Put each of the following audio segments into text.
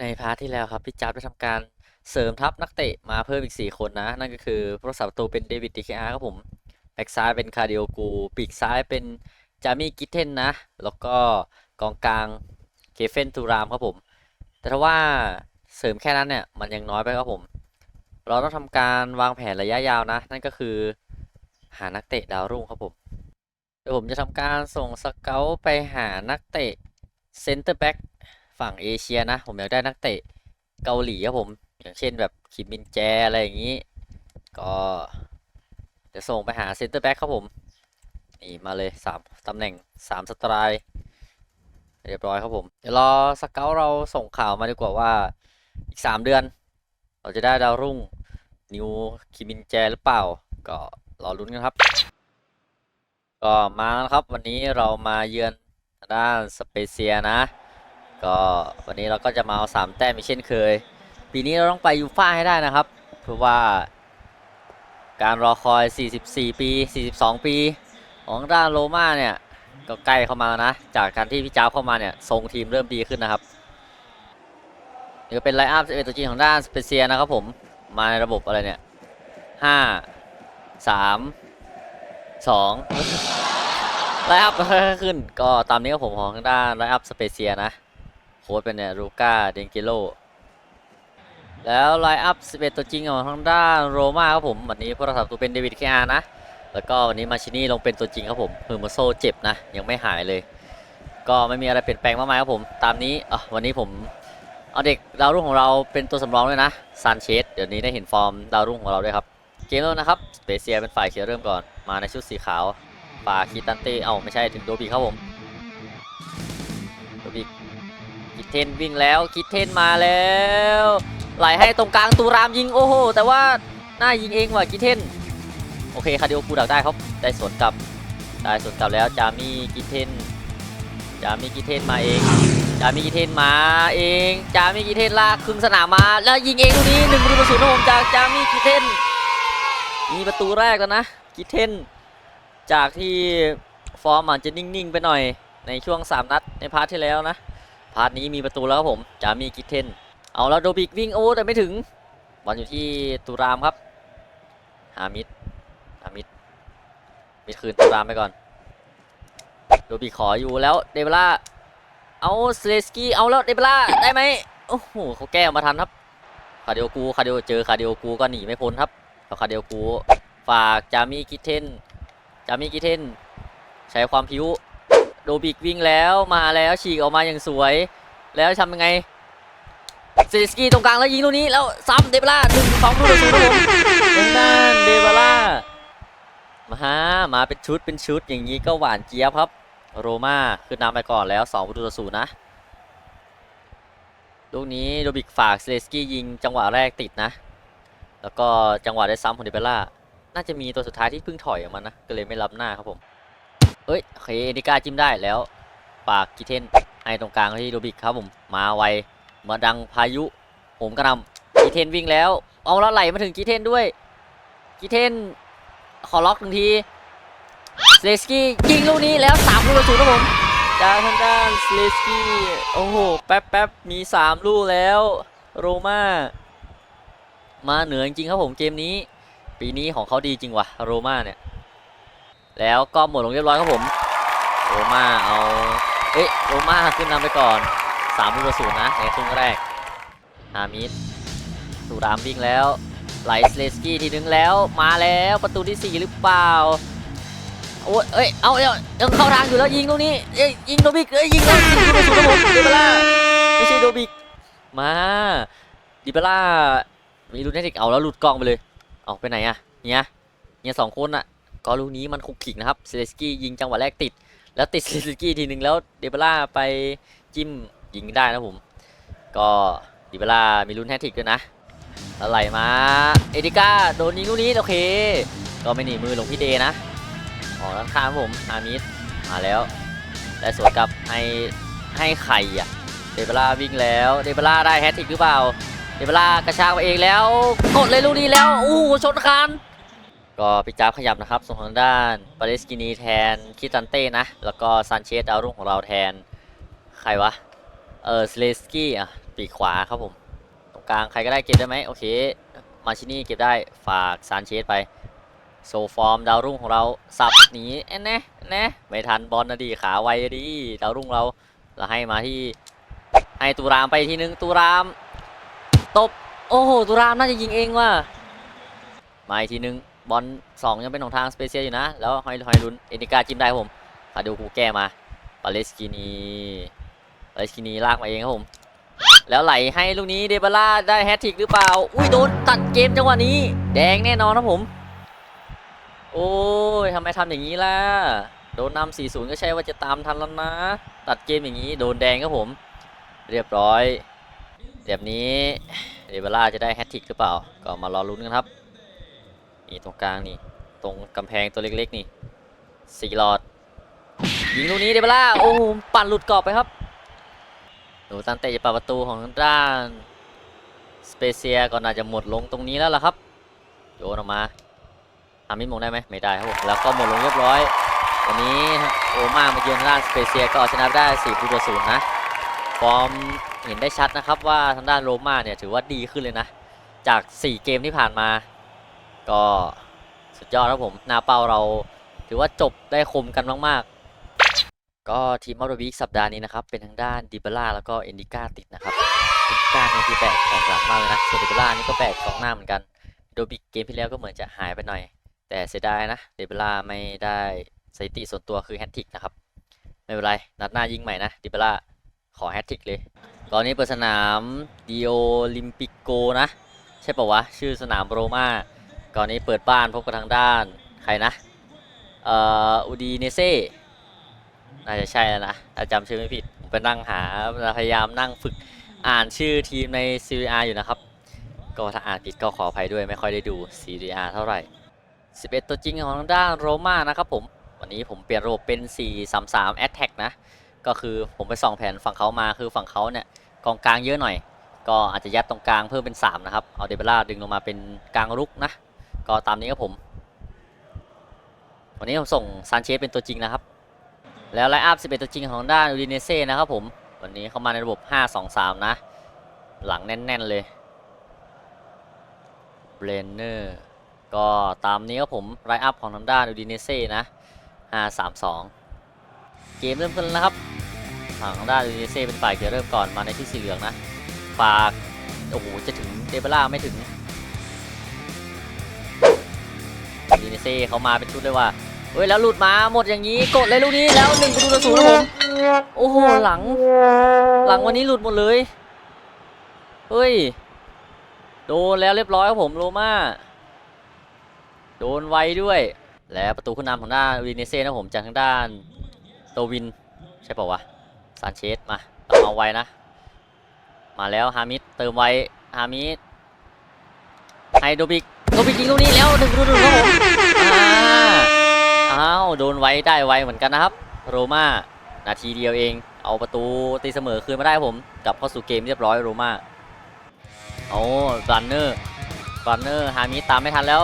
ในพาร์ทที่แล้วครับพี่จับได้ทำการเสริมทัพนักเตะมาเพิ่มอีก 4 คนนะ นั่นก็คือผู้รักษาประตูเป็นเดวิดดีเคอาร์ครับผมแบ็กซ้ายเป็นคาร์ดิโอกูปีกซ้ายเป็นจามี่กิทเทนนะ แล้วก็กองกลางเคเฟนตูรามครับผม แต่ถ้าว่าเสริมแค่นั้นเนี่ย มันยังน้อยไปครับผม เราต้องทำการวางแผนระยะยาวนะ นั่นก็คือหานักเตะดาวรุ่งครับผมเดี๋ยวผมจะทำการส่งสเกลไปหานักเตะเซนเตอร์แบ็ก ฝั่งเอเชียนะ ผมอยากได้นักเตะเกาหลีครับผม อย่างเช่นแบบคิมมินแจอะไรอย่างนี้ ก็จะส่งไปหาเซนเตอร์แบ็กครับผม นี่มาเลยสามตำแหน่งสามสไตล์เรียบร้อยครับผม เดี๋ยวรอสเกลเราส่งข่าวมาดีกว่าว่าอีกสามเดือน เราจะได้ดาวรุ่งนิวคิมมินแจหรือเปล่า ก็รอลุ้นกันครับ ก็มาแล้วครับวันนี้เรามาเยือนด้านสเปเซียนะ ก็วันนี้เราก็จะมาเอาสามแต้มอีกเช่นเคย ปีนี้เราต้องไปยูฟ่าให้ได้นะครับ เพราะว่าการรอคอย 44 ปี 42 ปี ของด้านโรม่าเนี่ย ก็ใกล้เข้ามาแล้วนะ จากการที่พี่จ้าเข้ามาเนี่ยทรงทีมเริ่มดีขึ้นนะครับนี่ก็เป็นไลน์อัพ11ตัวจริงของด้านสเปเซียนะครับผม มาในระบบอะไรเนี่ย 5 3 2ไลน์อัพขึ้น ก็ตามนี้ก็ผมของทางด้านไลน์อัพสเปเซียนะ ค้ชเป็นเนี่ยลูก้าเดนเกโลแล้วไลน์อัพ 11 ตัวจริงของทางด้านโรม่าครับผม วันนี้ผู้รักษาประตูเป็นเดวิดเคอาร์นะ แล้วก็วันนี้มาชินี่ลงเป็นตัวจริงครับผมคือมาโซเจ็บนะ ยังไม่หายเลย ก็ไม่มีอะไรเปลี่ยนแปลงมากมายครับผม ตามนี้อะวันนี้ผมเอาเด็กดาวรุ่งของเราเป็นตัวสำรองด้วยนะซานเชสเดี๋ยวนี้ได้เห็นฟอร์มดาวรุ่งของเราด้วยครับ เกมแล้วนะครับสเปเซียเป็นฝ่ายเขียวเริ่มก่อน มาในชุดสีขาวปาคิตันเต้ เอ้าไม่ใช่ถึงโดบีครับผม กิเทนวิ่งแล้วกิเทนมาแล้วไหลให้ตรงกลางตูรามยิงโอ้โหแต่ว่าหน้ายิงเองว่ะกิเทนโอเคคาร์ดิโอคูดักได้ครับได้สวนกลับได้สวนกลับแล้วจามีกิเทนจามีกิเทนมาเองจามีกิเทนมาเองจามีกิเทนลากครึ่งสนามมาแล้วยิงเองลูกนี้หนึ่งประตูต่อศูนย์นะผมจากจามีกิเทนมีประตูแรกแล้วนะกิเทนจากที่ฟอร์มอาจจะนิ่งๆไปหน่อยในช่วง 3 นัดในพาร์ทที่แล้วนะ พาร์ทนี้มีประตูแล้วครับผมจามีกิเทน เอาแล้วโดบิกวิ่งโอ้แต่ไม่ถึงบอลอยู่ที่ตูรามครับหามิดหามิดมิดคืนตูรามไปก่อนโดบิกขออยู่แล้วเดเวล่าเอาสเลสกี้เอาแล้วเดเวล่าได้ไหมโอ้โหเขาแก้ออกมาทันครับคาเดียกูคาเดียเจอคาเดียกูก็หนีไม่พ้นครับเอาคาเดียกูฝากจามีกิเทนจามีกิเทนใช้ความพิ้ว โดบิกวิ่งแล้วมาแล้วฉีกออกมาอย่างสวย แล้วทำยังไงเซเลสกี้ตรงกลางแล้วยิงลูกนี้แล้วซ้ำเดเวล่าหนึ่งสองลูกศูนหน้านเดเวล่ามาฮะมาเป็นชุดเป็นชุดอย่างนี้ก็หวานเจี๊ยบครับ โรม่าขึ้นนำไปก่อนแล้ว2ประตูต่อศูนย์นะลูกนี้โดบิกฝากเซเลสกี้ยิงจังหวะแรกติดนะ แล้วก็จังหวะได้ซ้ำของเดเบล่า น่าจะมีตัวสุดท้ายที่เพิ่งถอยออกมานะ ก็เลยไม่รับหน้าครับผม เอ้ยโอเคเอดิก้าจิ้มได้แล้วฝากกิเทนให้ตรงกลางที่โดบิกครับผม มาไว มาดังพายุโหมกระนำกิเทนวิ่งแล้ว เอาแล้วไหลมาถึงกิเทนด้วย กิเทน ขอล็อกหนึ่งทีเลสกี้ยิงลูกนี้แล้ว3ลูกต่อศูนย์ครับผมจากทางด้านเลสกี้โอ้โห แป๊บแป๊บมี 3 ลูกแล้ว โรม่ามาเหนือจริงครับผมเกมนี้ ปีนี้ของเขาดีจริงว่ะโรม่าเนี่ย แล้วก็หมดลงเรียบร้อยครับผมโรม่าเอาเอ๊ะโรม่าขึ้นนำไปก่อน3ลูกศูนย์นะในครึ่งแรกฮามิดตูรามวิ่งแล้วไหลสเลสกี้ทีนึงแล้วมาแล้วประตูที่ 4 หรือเปล่าโอ้ยเอ้ยเอาเอ้ยยังเข้าทางอยู่แล้วยิงตรงนี้เอ้ยยิงโดบิกเอ้ยยิงแล้วยิงโดบิกครับผมดิบล่าไม่ใช่โดบิกมาดิบล่ามีลูกเทคนิคเอาแล้วหลุดกล้องไปเลยเอาไปไหนอะเนี่ยเนี่ยสองคนอะ ก็ลูกนี้มันคุกขิกนะครับเซเลสกี้ยิงจังหวะแรกติด แล้วติดเซเลสกี้ทีหนึ่งแล้วเดเบล่าไปจิ้มยิงได้นะผม ก็เดเบล่ามีลุ้นแฮตทริกด้วยนะแล้วไหลมาเอดิก้าโดนยิงลูกนี้โอเค ก็ไม่หนีมือลงพี่เดนะออกด้านข้างผมอามิดมาแล้วได้สวนกลับให้ให้ไข่อะเดเบล่าวิ่งแล้วเดเบล่าได้แฮตทริกหรือเปล่าเดเบล่ากระชากมาเองแล้ว กดเลยลูกนี้แล้วอู้ชนคาน ก็ปิจ้าบขยับนะครับส่งทางด้านปาเลสกินีแทนคิตันเต้นะ แล้วก็ซานเชสดาวรุ่งของเราแทน ใครวะ เออสเลสกี้อะปีขวาครับผม ตรงกลางใครก็ได้เก็บได้ไหมโอเค มาชินี่เก็บได้ฝากซานเชสไป โซฟอร์มดาวรุ่งของเราสับหนีแอนแนะแนะไม่ทันบอลนะดีขาไวดีดาวรุ่งเราเราให้มาที่ให้ตูรามไปทีนึงตูรามตบโอ้โหตูรามน่าจะยิงเองว่ะมาอีกทีนึง บอลสองยังเป็นของทางสเปเชียลอยู่นะ แล้วฮอยฮอยลุนเอนิกาจิ้มได้ผมคาดูคูแก้มาปาเลสกินีปาเลสกินีลากมาเองครับผมแล้วไหลให้ลูกนี้เดบาร่าได้แฮตทริกหรือเปล่า อุ้ยโดนตัดเกมจังหวะนี้ แดงแน่นอนครับผม โอ้ยทำไมทำอย่างนี้ล่ะ โดนนำ4-0 ก็ใช่ว่าจะตามทันแล้วนะ ตัดเกมอย่างนี้โดนแดงครับผม เรียบร้อยแบบนี้เดบาร่าจะได้แฮตทริกหรือเปล่า ก็มารอลุ้นกันครับ นี่ตรงกลางนี่ ตรงกำแพงตัวเล็กๆนี่สี่หลอด ยิงลูกนี้เดบาร่าโอ้โหปั่นหลุดกรอบไปครับหนูตันเตะจะปาประตูของทางด้านสเปเซียก็น่าจะหมดลงตรงนี้แล้วล่ะครับโยนออกมาทำมิดมงได้ไหมไม่ได้ครับผมแล้วก็หมดลงเรียบร้อยวันนี้โอมามาเยือนทางด้านสเปเซียก็เอาชนะได้4ประตูต่อศูนย์นะฟอร์มเห็นได้ชัดนะครับว่าทางด้านโรม่าเนี่ยถือว่าดีขึ้นเลยนะ จาก 4 เกมที่ผ่านมา ก็สุดยอดครับผมหน้าเป้าเราถือว่าจบได้คมกันมาก ๆ ก็ทีมออร์วีคสัปดาห์นี้นะครับ เป็นทางด้านดิบาร่าแล้วก็เอนดิก้าติดนะครับเอนดิก้าเนี่ยคือแบกของหลังมากเลยนะส่วนดิบาร่านี่ก็แบกสองหน้าเหมือนกันโดบิเกมที่แล้วก็เหมือนจะหายไปหน่อย แต่เสียดายนะเดบล่าไม่ได้สถิติส่วนตัวคือแฮตทริกนะครับไม่เป็นไร นัดหน้ายิงใหม่นะดิบล่าขอแฮตทริกเลย ตอนนี้เปิดสนามดิโอลิมปิโกนะ ใช่ปะวะ ชื่อสนามโรม่า ก่อนนี้เปิดบ้านพบกับทางด้านใครนะเอ่ออูดีเนเซ่น่าจะใช่แล้วนะถ้าจำชื่อไม่ผิดผมไปนั่งหาพยายามนั่งฝึกอ่านชื่อทีมในซีอยู่นะครับ ก็ถ้าอ่านผิดก็ขออภัยด้วยไม่ค่อยได้ดูซีเท่าไหร่ 11 ตัวจริงของทางด้านโรม่านะครับผม วันนี้ผมเปลี่ยนระบบเป็น 4-3-3 Attack นะ ก็คือผมไปส่องแผนฝั่งเขามาคือฝั่งเขาเนี่ยกองกลางเยอะหน่อย ก็อาจจะยัดตรงกลางเพิ่มเป็น 3 นะครับ เอาเดเบล่าดึงลงมาเป็นกลางรุกนะ ก็ตามนี้ครับผม วันนี้ผมส่งซานเชสเป็นตัวจริงนะครับ แล้วไลน์อัพ11 ตัวจริงของด้านอูดิเนเซ่นะครับผม วันนี้เข้ามาในระบบ 5-2-3 นะ หลังแน่น ๆ เลยเบรนเนอร์ ก็ตามนี้ครับผมไลน์อัพของทางด้านอูดิเนเซ่นะ5-3-2 เกมเริ่มขึ้นแล้วนะครับทางด้านอูดิเนเซ่เป็นฝ่ายจะเริ่มก่อนมาในที่สีเหลืองนะ ฝาก โอ้โห จะถึงเดเบล่าไม่ถึง อูดิเนเซ่เขามาเป็นชุดเลยว่าเฮ้ยแล้วหลุดมาหมดอย่างนี้กดเลยลูกนี้แล้วหนึ่งประตูต่อศูนย์ครับผมโอ้โหหลัง หลังวันนี้หลุดหมดเลยเฮ้ยโดนแล้วเรียบร้อยครับผมโรมาโดนไวด้วย แล้วประตูขึ้นนำของด้านวินเนเซ่นะผมจากทางด้านโตวิน ใช่ป่าวะซานเชสมาต้องเอาไว้นะ มาแล้วฮามิดเติมไว้ฮามิดให้โดบิก โดบิกยิงลูกนี้แล้วหนึ่งประตูต่อศูนย์ครับผมอ้าวโดนไว้ได้ไวเหมือนกันนะครับ โรม่านาทีเดียวเอง เอาประตูตีเสมอคืนมาได้ผมกลับเข้าสู่เกมเรียบร้อยโรม่าโอ้บันเนอร์บันเนอร์ฮามิตามไม่ทันแล้ว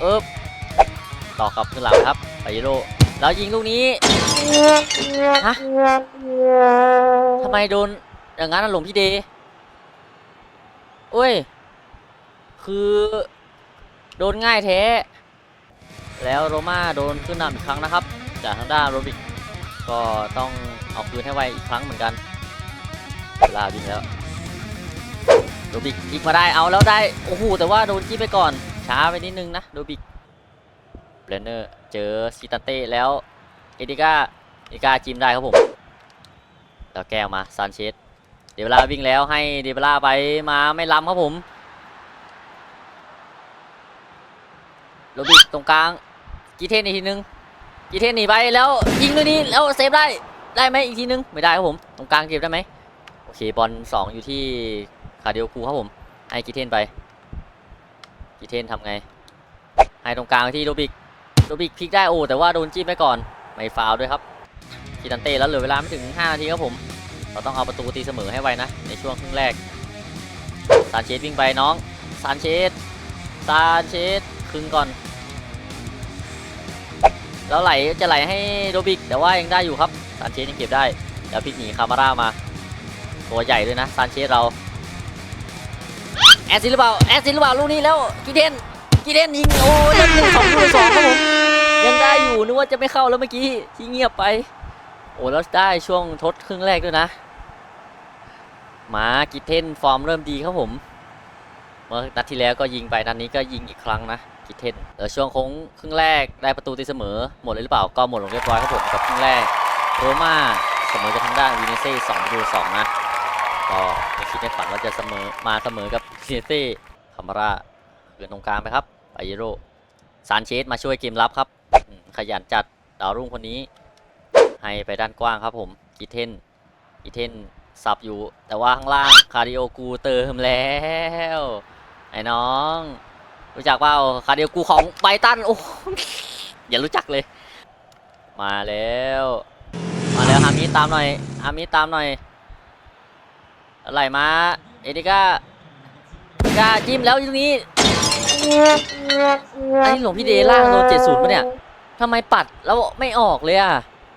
เอ๊บต่อกลับขึ้นหลังครับไปโรแล้วยิงลูกนี้ฮะทำไมโดนอย่างนั้นหลงพี่เดย์โอ้ย คือ โดนง่ายแท้ แล้วโรม่าโดนขึ้นนำอีกครั้งนะครับ จากทางด้านโรบิกก็ต้องเอาคืนให้ไวอีกครั้งเหมือนกันลาบิงแล้วโดบิกพลิกมาได้เอาแล้วได้โอ้โหแต่ว่าโดนจี้ไปก่อนช้าไปนิดนึงนะโดบิกเบรนเนอร์เจอซิตาเต้แล้วเอดิก้าเอดิก้าจิ้มได้ครับผมแล้วแก้วมาซานเชสเดเวลาวิ่งแล้วให้เดเวลาไปมาไม่ล้ำครับผม โรบิกตรงกลางกีเทนอีกทีนึงกีเทนหนีไปแล้วยิงด้วยนี้แล้วเซฟได้ได้ไหมอีกทีนึงไม่ได้ครับผมตรงกลางเก็บได้ไหมโอเคบอลสองอยู่ที่คาเดียวคูครับผมให้กีเทนไปกีเทนทำไงให้ตรงกลางที่โรบิกโรบิกพลิกได้โอ้แต่ว่าโดนจิ้ไปก่อนไม่ฟาวด้วยครับกีตันเต้แล้วเหลือเวลาไม่ถึง 5 นาทีครับผม เราต้องเอาประตูตีเสมอให้ไวนะ ในช่วงครึ่งแรกซานเชสวิ่งไปน้องซานเชสซานเชส ครึ่งก่อน แล้วไหลจะไหลให้โรบิก แต่ว่ายังได้อยู่ครับซานเชสยังเก็บได้แล้วพลิกหนีคามาร่ามา ตัวใหญ่ด้วยนะซานเชสเรา แอสซินหรือเปล่าแอสซินหรือเปล่าลูกนี้แล้วกีเดนกีเดนยิงโอ้ยแล้วหนึ่งสองสองครับผมยังได้อยู่นึกว่าจะไม่เข้าแล้วเมื่อกี้ที่เงียบไป โอ้แล้วได้ช่วงทดครึ่งแรกด้วยนะ มากิเทนฟอร์มเริ่มดีครับผม เมื่อนัดที่แล้วก็ยิงไปนัดนี้ก็ยิงอีกครั้งนะกิเทนเออช่วงโค้งครึ่งแรกได้ประตูตีเสมอ หมดเลยหรือเปล่าก็หมดลงเรียบร้อยครับผมกับครึ่งแรกโรม่าเสมอกับทางด้านวินิเซ่สองประตูสองนะก็ไม่คิดไม่ฝันว่าจะเสมอมาเสมอกับวินิเซ่คามาร่าเกินตรงกลางไปครับไปเยโรซานเชสมาช่วยเกมรับครับ ขยันจัดดาวรุ่งคนนี้ ให้ไปด้านกว้างครับผมกิเทนกิเทนสับอยู่ แต่ว่าข้างล่างคาร์ดิโอกูเติมแล้ว ไอ้น้อง รู้จักเปล่าคาร์ดิโอกูของไบตันโอ้อย่ารู้จักเลย มาแล้ว มาแล้วฮามิตามหน่อยฮามิตามหน่อยอะไรมาเอดิก้าเอดิก้าจิ้มแล้วตรงนี้ไอ้หลวงพี่เดล่างโดนเจ็ดศูนย์ปะเนี่ยทำไมปัดแล้วไม่ออกเลยอะ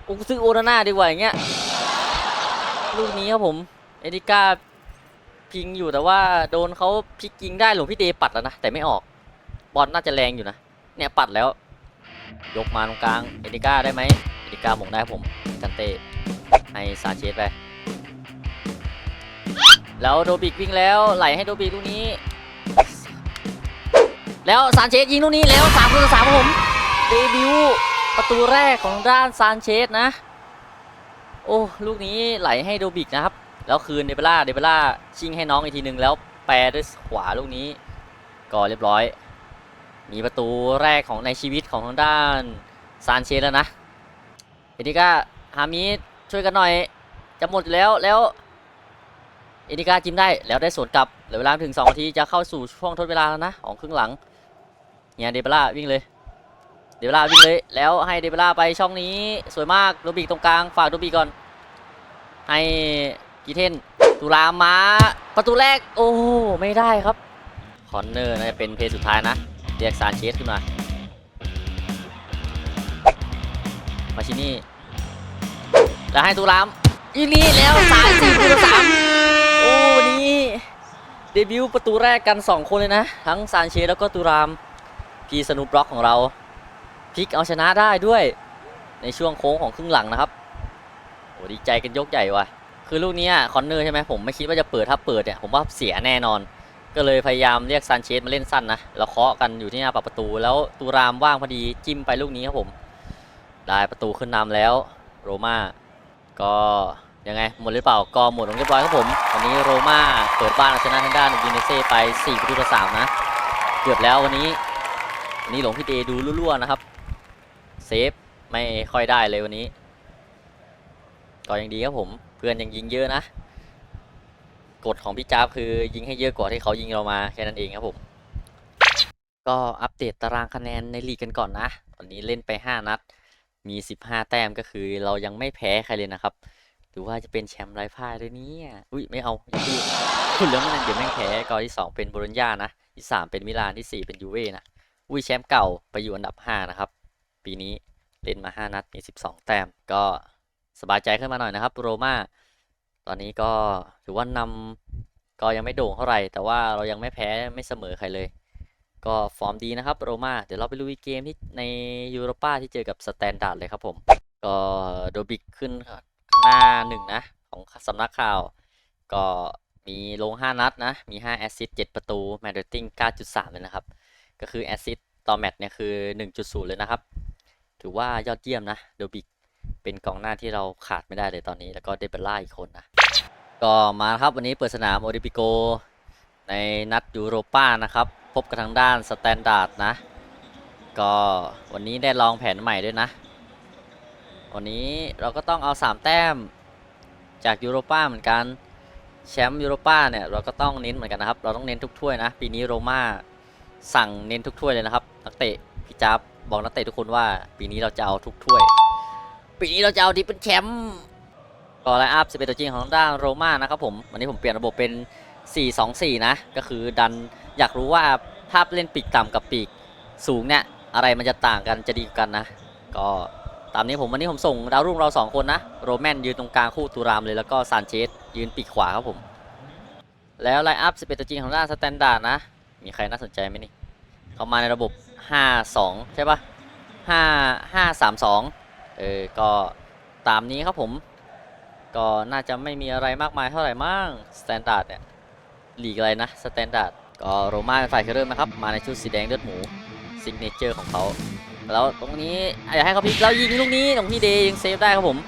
กูซื้อโอนาน่าดีกว่าอย่างเงี้ยลูกนี้ครับผม เอดิก้า พิงอยู่แต่ว่าโดนเขาพลิกยิงได้หลวงพี่เดปัดแล้วนะแต่ไม่ออก บอลน่าจะแรงอยู่นะ เนี่ยปัดแล้ว ยกมาตรงกลางเอดิก้าได้ไหมเอดิก้าหมงได้ผมกันเตให้ซาเชสไป แล้วโดบิกวิ่งแล้วไหลให้โดบิกลูกนี้ แล้วซานเชสยิงลูกนี้แล้วสามต่อสามผม เดบิวประตูแรกของด้านซานเชสนะ โอ้ลูกนี้ไหลให้โดบิกนะครับ แล้วคืนเดเบล่าเดเบล่าชิงให้น้องอีกทีหนึ่งแล้วแปรด้วยขวาลูกนี้ก็เรียบร้อย มีประตูแรกของในชีวิตของทางด้านซานเชสแล้วนะเอดิก้าฮามิดช่วยกันหน่อยจะหมดแล้วแล้วเอดิก้าจิ้มได้แล้วได้สวนกลับเหลือเวลาถึง2นาทีจะเข้าสู่ช่วงทดเวลาแล้วนะของครึ่งหลังเนี่ยเดเบล่าวิ่งเลยเดเบล่าวิ่งเลยแล้วให้เดเบล่าไปช่องนี้สวยมากโดบิกตรงกลางฝากโดบิกก่อนให้ กีเทนตุลามาประตูแรกโอ้ไม่ได้ครับคอนเนอร์น่าจะเป็นเพลย์สุดท้ายนะเรียกซานเชสขึ้นมามาชินี่แล้วให้ตูรามอีนี้แล้วสายสี่ประตูสามโอ้วันนี้เดบิวต์ประตูแรกกัน 2 คนเลยนะ ทั้งซานเชสแล้วก็ตูรามพีสนุปบล็อกของเราพลิกเอาชนะได้ด้วยในช่วงโค้งของครึ่งหลังนะครับโอ้ดีใจกันยกใหญ่ว่ะ คือลูกนี้คอนเนอร์ใช่ไหมผมไม่คิดว่าจะเปิดถ้าเปิดเนี่ยผมว่าเสียแน่นอน ก็เลยพยายามเรียกซานเชสมาเล่นสั้นนะแล้วเคาะกันอยู่ที่หน้าปากประตู แล้วตูรามว่างพอดีจิ้มไปลูกนี้ครับผม ได้ประตูขึ้นนำแล้วโรม่าก็ยังไงหมดหรือเปล่าก็หมดลงเรียบร้อยครับผมวันนี้โรม่าเปิดบ้านชนะทางด้านยูเนเซ่ไป4ประตูต่อ3นะเกือบแล้ววันนี้วันนี้หลงพี่เดดูรั่วๆนะครับเซฟไม่ค่อยได้เลยวันนี้ก็ยังดีครับผม เพื่อนยังยิงเยอะนะ กฎของพี่จ้าคือยิงให้เยอะกว่าที่เขายิงเรามาแค่นั้นเองครับผม ก็อัปเดตตารางคะแนนในลีกกันก่อนนะ ตอนนี้เล่นไป 5 นัด มี 15 แต้มก็คือเรายังไม่แพ้ใครเลยนะครับ หรือว่าจะเป็นแชมป์ไร้พ่ายด้วยเนี่ยอุ้ยไม่เอาอย่าพูดพูดแล้วมันเดี๋ยวแม่งแพ้ก็ที่ 2 เป็นโบโลญญานะ ที่ 3 เป็นมิลานที่ 4 เป็นยูเว่นะ อุ้ยแชมป์เก่าไปอยู่อันดับ 5 นะครับ ปีนี้เล่นมา 5 นัดมี 12 แต้มก็ สบายใจขึ้นมาหน่อยนะครับโรม่าตอนนี้ก็ถือว่านำก็ยังไม่โด่งเท่าไหร่ แต่ว่าเรายังไม่แพ้ไม่เสมอใครเลย ก็ฟอร์มดีนะครับโรม่าเดี๋ยวเราไปลุยเกมที่ในยูโรป้าที่เจอกับสแตนดาร์ดเลยครับผม ก็โดบิกขึ้นหน้าหนึ่งนะ ของสำนักข่าว ก็มีลง 5 นัดนะ มี 5 แอสซิสต์7ประตูแมตต์เรตติ้ง9.3 เลยนะครับ ก็คือ แอสซิสต์ต่อแมตช์เนี่ยคือ 1.0 เลยนะครับ ถือว่ายอดเยี่ยมนะ โดบิก เป็นกองหน้าที่เราขาดไม่ได้เลยตอนนี้แล้วก็เดเบลล่าอีกคนนะก็มาครับวันนี้เปิดสนามโอลิปิโก ในนัดยูโรป้านะครับ พบกับทางด้านสแตนดาร์ดนะ ก็วันนี้ได้ลองแผนใหม่ด้วยนะ วันนี้เราก็ต้องเอา 3 แต้มจากยูโรป้าเหมือนกันแชมป์ยูโรป้าเนี่ยเราก็ต้องเน้นเหมือนกันนะครับ เราต้องเน้นทุกถ้วยนะ ปีนี้โรม่าสั่งเน้นทุกถ้วยเลยนะครับ นักเตะพี่จ๊บบอกนักเตะทุกคนว่าปีนี้เราจะเอาทุกถ้วย ปีนี้เราจะเอาที่เป็นแชมป์ก็ไลน์อัพ11ตัวจริงของด้านโรม่านะครับผมวันนี้ผมเปลี่ยนระบบเป็น 4-2-4 นะ ก็คือดันอยากรู้ว่าภาพเล่นปีกต่ำกับปีกสูงเนี่ย อะไรมันจะต่างกันจะดีกันนะ ก็ตามนี้ผมวันนี้ผมส่งดาวรุ่งเราสองคนนะ โรแมนยืนตรงกลางคู่ตูรามเลยแล้วก็ซานเชสยืนปีกขวาครับผม แล้วไลน์อัพ11ตัวจริงของด้านสแตนดาร์ดนะ มีใครน่าสนใจไหมนี่ เข้ามาในระบบ 5-2 ใช่ปะ5 5-3-2 เออก็ตามนี้ครับผม ก็น่าจะไม่มีอะไรมากมายเท่าไหร่มั่งสแตนดาร์ดเนี่ยลีกอะไรนะสแตนดาร์ดก็โรม่าเป็นฝ่ายเริ่มนะครับ มาในชุดสีแดงเลือดหมูซิกเนเจอร์ของเขาแล้วตรงนี้อยากให้เขาพลิกแล้วยิงลูกนี้หลวงพี่เดย์ยังเซฟได้ครับผม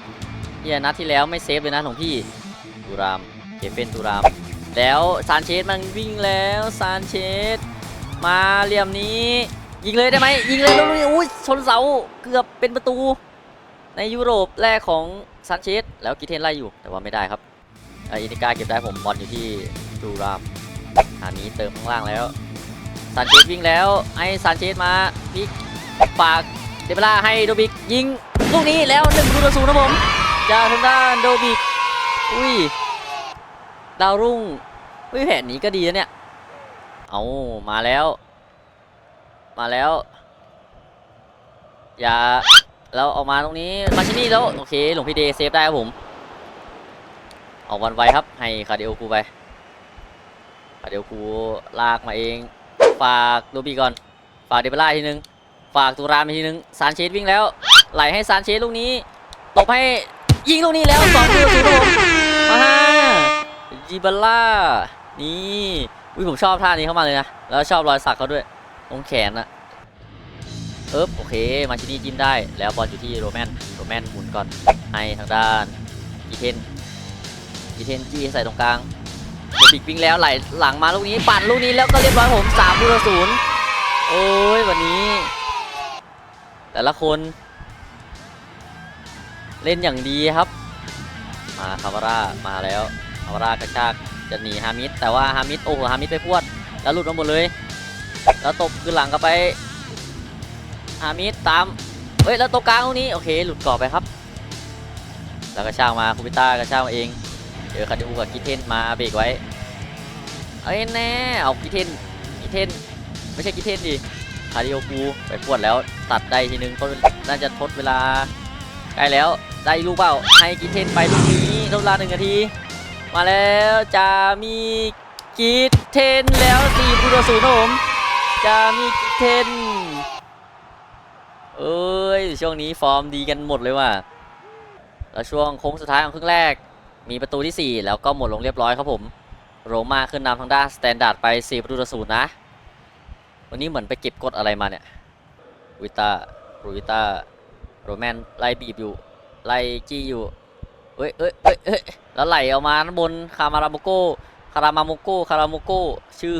เฮียนัดที่แล้วไม่เซฟเลยนะหลวงพี่ตูรามเคเฟนตูราม แล้วซานเชสมันวิ่งแล้วซานเชสมาเหลี่ยมนี้ ยิงเลยได้ไหมยิงเลยลูกนี้อุ้ยชนเสาเกือบเป็นประตู ในยุโรปแรกของซานเชสแล้วกิเทนไล่อยู่แต่ว่าไม่ได้ครับอินิกาเก็บได้ผมบอลอยู่ที่ตูรามอันนี้เติมข้างล่างแล้วซานเชสวิ่งแล้วให้ซานเชสมาพิกฝากเดเบล่าให้โดบิกยิงลูกนี้แล้วหนึ่งประตูนะผมจากทางด้านโดบิกอุ้ยดาวรุ่งเฮ้ยแผนนี้ก็ดีนะเนี่ยเอามาแล้ว มาแล้ว อย่า แล้วออกมาตรงนี้มาชินี่แล้วโอเคหลวงพี่เดเซฟได้ครับผม ออกวันไวครับ ให้คาเดโอกูไปคาเดโอกูลากมาเอง ฝากโดบีก่อน ฝากเดเบล่าทีนึง ฝากตูรามีทีนึงซานเชสวิ่งแล้ว ไหลให้ซานเชสลูกนี้ตบให้ยิงลูกนี้แล้วสองตูศูนย์ครับผมาฮะจิบาร่านี่อุ้ยผมชอบท่านี้เข้ามาเลยนะแล้วชอบรอยสักเขาด้วยตรงแขนนะ เอ๊บโอเค มาชินี่จิ้มได้ แล้วบอลอยู่ที่โรแมน โรแมนหมุนก่อน ให้ทางด้านกีเทนกีเทนจี้ใส่ตรงกลางเดบิกวิ่งแล้วไหลหลังมาลูกนี้ปั่นลูกนี้แล้วก็เรียบร้อยผมสามลูกศูนย์โอ้ยวันนี้ แต่ละคน เล่นอย่างดีครับ มาคาบาร่ามาแล้วฮาวารากระชากจะหนีฮามิดแต่ว่าฮามิดโอ้โหฮามิดไปพวด แล้วหลุดมาหมดเลย แล้วตบขึ้นหลังกลับไป ฮามิดตามเฮ้ยแล้วตบกลางตรงนี้โอเคหลุดกรอบไปครับ แล้วกระชากมาคูปิต้ากระชากมาเองเจอคาดิอูกับกิเทนมาเบรกไว้เอ้ยแน่เอากิเทนกิเทนไม่ใช่กิเทนดิคาดิโอกูไปพวดแล้วตัดได้ทีนึงก็น่าจะทดเวลาใกล้แล้วได้ลูกเปล่าให้กิเทนไปลูกนี้ทดเวลาหนึ่งนาทีมาแล้วจะมีกีเทนแล้วสี่ประตูต่อศูนผมจะมีกีเทน เอ้ย ช่วงนี้ฟอร์มดีกันหมดเลยว่ะ แล้วช่วงโค้งสุดท้ายของครึ่งแรก มีประตูที่ 4 แล้วก็หมดลงเรียบร้อยครับผม โรม่าขึ้นนำทางด้านสแตนดาร์ดไป 4 ประตูต่อศูนย์นะ วันนี้เหมือนไปเก็บกดอะไรมาเนี่ยวิต้ารูวิต้าโรแมนไล่บีบอยู่ ไล่จี้อยู่เอ้ยเอ้ยเอ้ยเอ้ยแล้วไหลออกมาด้านบน คามาราโมโกคารามาโมโกคาราโมโกชื่อ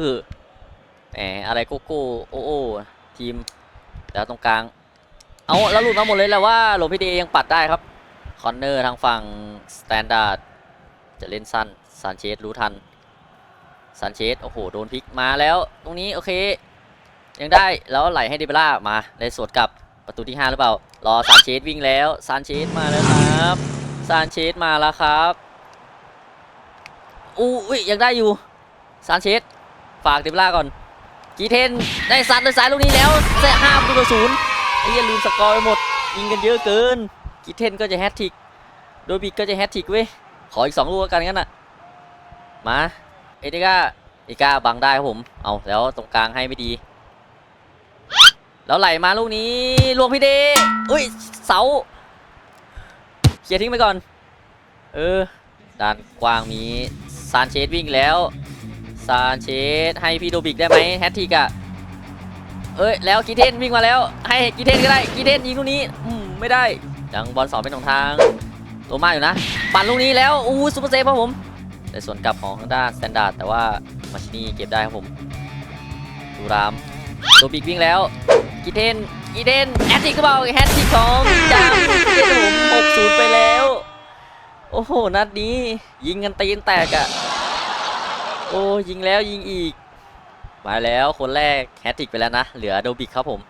แหมอะไรโกโก้โอโอทีม แล้วตรงกลาง เอาแล้วหลุดมาหมดเลยแหละว่าหลพี่เดย์ยังปัดได้ครับ คอนเนอร์ทางฝั่งสแตนดาร์ดจะเล่นสั้นซานเชสรู้ทันซานเชสโอ้โหโดนพลิกมาแล้วตรงนี้โอเค ยังได้แล้วไหลให้เดเบล่ามาได้สวนกับประตูที่ 5 หรือเปล่า รอซานเชสวิ่งแล้วซานเชสมาแล้วครับซานเชสมาแล้วครับอู้ยยังได้อยู่ซานเชสฝากเดบล่าก่อนกีเทนได้ซัดด้วยซ้ายลูกนี้แล้วแซ่ห้าประตูศูนย์ ไอ้เหี้ยลืมสกอร์ไปหมด ยิงกันเยอะเกินกีเทนก็จะแฮตทริก โดบิกก็จะแฮตทริกเว้ย ขออีก2ลูกกันงั้นน่ะ มา เอเดก้า เอเดก้าบังได้ครับผม เอาแล้วตรงกลางให้ไม่ดี แล้วไหลมาลูกนี้ลวงพี่เดอุ้ย เสาเคลียร์ทิ้งไปก่อน เออ ด้านกว้างมีซานเชสวิ่งแล้ว ซานเชสให้พี่โดบิกได้ไหมแฮตทริกอะ เอ้ยแล้วกีเทนวิ่งมาแล้ว ให้กีเทนก็ได้กีเทนยิงลูกนี้อืมไม่ได้ยังบอลสองเป็นของทางโรม่าอยู่นะปั่นลูกนี้แล้วอู้ซูเปอร์เซฟครับผมแต่ส่วนกลับของทางด้านสแตนดาร์ดแต่ว่ามาชินีเก็บได้ครับผมดูรามโดบิกวิ่งแล้วกีเทนอีเดนแฮตทริกหรือเปล่าแฮตทริกของจามอีเดนผมหกศูนย์ไปแล้ว โอ้โหนัดนี้ยิงกันตีนแตกอะโอ้ยิงแล้วยิงอีก มาแล้วคนแรกแฮตทริกไปแล้วนะ เหลือโดบิกครับผม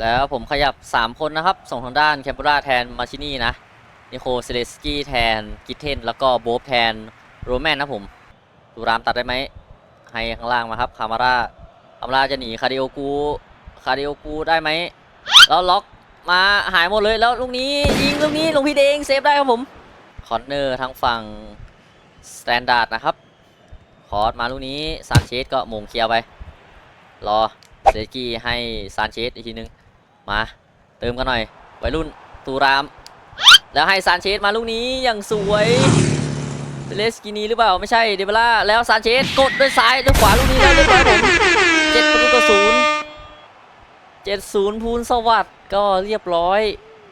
แล้วผมขยับ 3 คนนะครับ ส่งทางด้านแคมเปราแทนมาชินี่นะนิโคเซเลสกี้แทนกิเทน แล้วก็โบ๊บแทนโรแมนนะผมดูรามตัดได้ไหมให้ข้างล่างมาครับคามาร่าคามาร่าจะหนีคาเดโอกูคาเดโอกูได้ไหมแล้วล็อกมาหายหมดเลยแล้วลูกนี้ยิงลูกนี้ลงพี่เดงเซฟได้ครับผมคอนเนอร์ทางฝั่งสแตนดาร์ดนะครับคอร์สมาลูกนี้ซานเชสก็มงเคลียร์ไป รอเซกี้ให้ซานเชสอีกทีนึง มาเติมกันหน่อย วัยรุ่นตูราม แล้วให้ซานเชสมาลูกนี้อย่างสวยเลสกินีหรือเปล่า ไม่ใช่เดบล่าแล้วซานเชสกดด้วยซ้ายด้วยขวาลูกนี้แล้วเรียบร้อยผมเจ็ดประตูต่อศูนย์เจ็ดศูนย์พูนสวัสด์ก็เรียบร้อย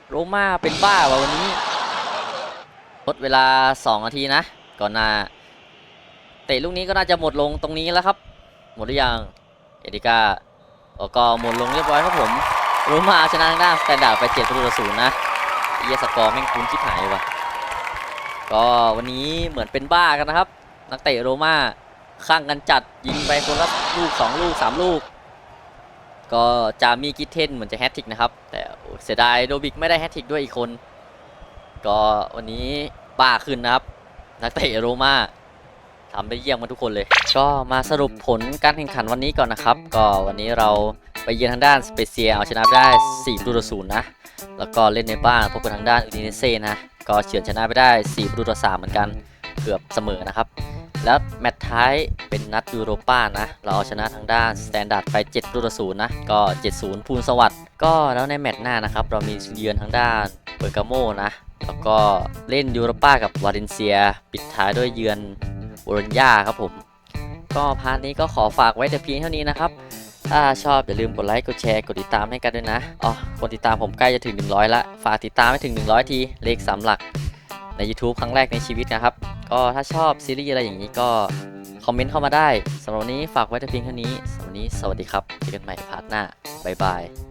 โรม่าเป็นบ้าว่ะวันนี้ลดเวลา 2 นาทีนะ ก่อนหน้าเตะลูกนี้ก็น่าจะหมดลงตรงนี้แล้วครับ หมดหรือยัง เอดิก้าก็หมดลงเรียบร้อยครับผมรม่าเอาชนะทางด้านสแตนดาร์ดไป7ประตูต่อศูนย์นะเอียสกอร์แม่งคุ้นชิบหายว่ะก็วันนี้เหมือนเป็นบ้ากันนะครับ นักเตะโรม่าข้างกันจัดยิงไปคนละลูก 2 ลูก 3 ลูก ก็จามีกิทเทนเหมือนจะแฮตทิกนะครับ แต่เสียดายโดบิกไม่ได้แฮตทิกด้วยอีกคน ก็วันนี้บ้าขึ้นนะครับ นักเตะโรม่า ทำได้เยี่ยมกันทุกคนเลย ก็มาสรุปผลการแข่งขันวันนี้ก่อนนะครับ ก็วันนี้เราไปเยือนทางด้านสเปเซียเอาชนะไปได้4ประตูต่อศูนย์นะ แล้วก็เล่นในบ้านพบกับทางด้านอูดินเซ่นะ ก็เฉือนชนะไปได้4ประตูต่อ3เหมือนกัน เกือบเสมอนะครับ แล้วแมตช์ท้ายเป็นนัดยูโรป้านะ เราเอาชนะทางด้านสแตนดาร์ดไป7ประตูต่อศูนย์นะ ก็ 7-0พูนสวัสดิ์ ก็แล้วในแมตช์หน้านะครับ เรามีเยือนทางด้านเบอร์กาโมนะ แล้วก็เล่นยูโรป้ากับวาเลนเซีย ปิดท้ายด้วยเยือน โบโลญญาครับผม ก็พาร์ทนี้ก็ขอฝากไว้แต่เพียงเท่านี้นะครับ ถ้าชอบอย่าลืมกดไลค์กดแชร์กดติดตามให้กันด้วยนะอ๋อคนติดตามผมใกล้จะถึง 100 ละฝากติดตามให้ถึง 100 ทีเลขสามหลักใน YouTube ครั้งแรกในชีวิตนะครับ ก็ถ้าชอบซีรีส์อะไรอย่างนี้ก็คอมเมนต์เข้ามาได้สำหรับวันนี้ฝากไว้แต่เพียงเท่านี้สำหรับวันนี้สวัสดีครับเจอกันใหม่พาร์ทหน้าบ๊ายบาย